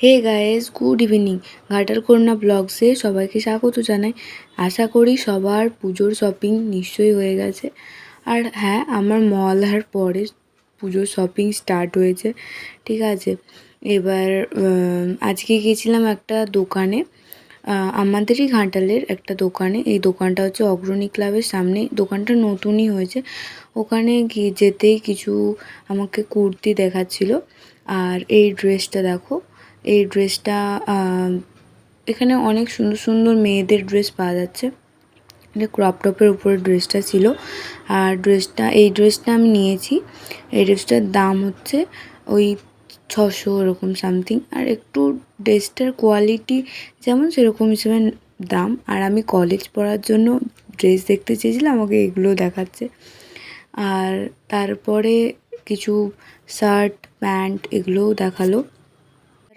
Hey guys, good evening. ঘাটার কন্যা ব্লগসে সবাইকে স্বাগত জানাই। আশা করি সবার পুজোর শপিং নিশ্চয়ই হয়ে গেছে। আর হ্যাঁ আমার মহালয়ার পরে পুজোর শপিং স্টার্ট হয়েছে। ঠিক আছে, এবার আজকে গিয়েছিলাম একটা দোকানে। আমাদেরই ঘাটালের একটা দোকানে। এই দোকানটা হচ্ছে অগ্রণী ক্লাবের সামনে দোকানটা নতুনই হয়েছে। ওখানে গিয়ে যেতেই কিছু আমাকে কুর্তি দেখাচ্ছিল। আর এই ড্রেসটা দেখো এই ড্রেসটা এখানে অনেক সুন্দর সুন্দর মেয়েদের ড্রেস পাওয়া যাচ্ছে। এটা ক্রপ টপের উপরে ড্রেসটা ছিল। আর ড্রেসটা, এই ড্রেসটা আমি নিয়েছি। এই ড্রেসটার দাম হচ্ছে ওই ছশো ওরকম সামথিং আর একটু ড্রেসটার কোয়ালিটি যেমন সেরকম হিসেবে দাম। আর আমি কলেজ পড়ার জন্য ড্রেস দেখতে চেয়েছিলাম, আমাকে এগুলো দেখাচ্ছে। আর তারপরে কিছু শার্ট প্যান্ট এগুলোও দেখাল।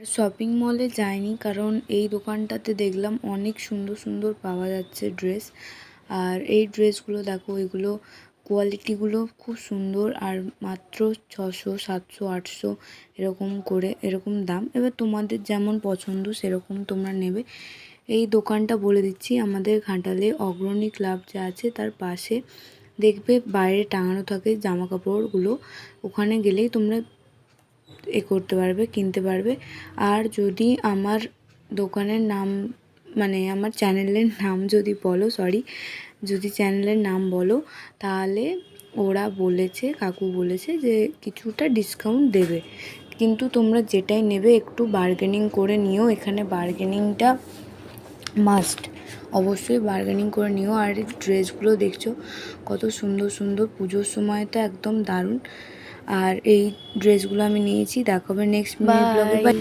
শপিং মলে যাইনি কারণ এই দোকানটাতে দেখলাম অনেক সুন্দর সুন্দর পাওয়া যাচ্ছে ড্রেস। আর এই ড্রেসগুলো দেখো, এগুলো কোয়ালিটিগুলো খুব সুন্দর আর মাত্র ছশো, সাতশো, আটশো এরকম করে, এরকম দাম। এবার তোমাদের যেমন পছন্দ সেরকম তোমরা নেবে। এই দোকানটা বলে দিচ্ছি, আমাদের ঘাটালে অগ্রণী ক্লাব যে আছে তার পাশে। দেখবে বাইরে টাঙানো থাকে জামা কাপড়গুলো ওখানে গেলেই তোমরা এ করতে পারবে, কিনতে পারবে। আর যদি আমার দোকানের নাম মানে আমার চ্যানেলের নাম যদি বলো সরি যদি চ্যানেলের নাম বলো, তাহলে ওরা বলেছে, কাকু বলেছে যে কিছুটা ডিসকাউন্ট দেবে। কিন্তু তোমরা যেটাই নেবে, একটু বার্গেনিং করে নিও। এখানে বার্গেনিংটা মাস্ট অবশ্যই বার্গেনিং করে নিও। আর ড্রেসগুলো দেখছ, কত সুন্দর সুন্দর। পুজোর সময় তো একদম দারুণ। আর এই ড্রেসগুলো আমি নিয়েছি দেখাবে নেক্সট ব্লগে বাই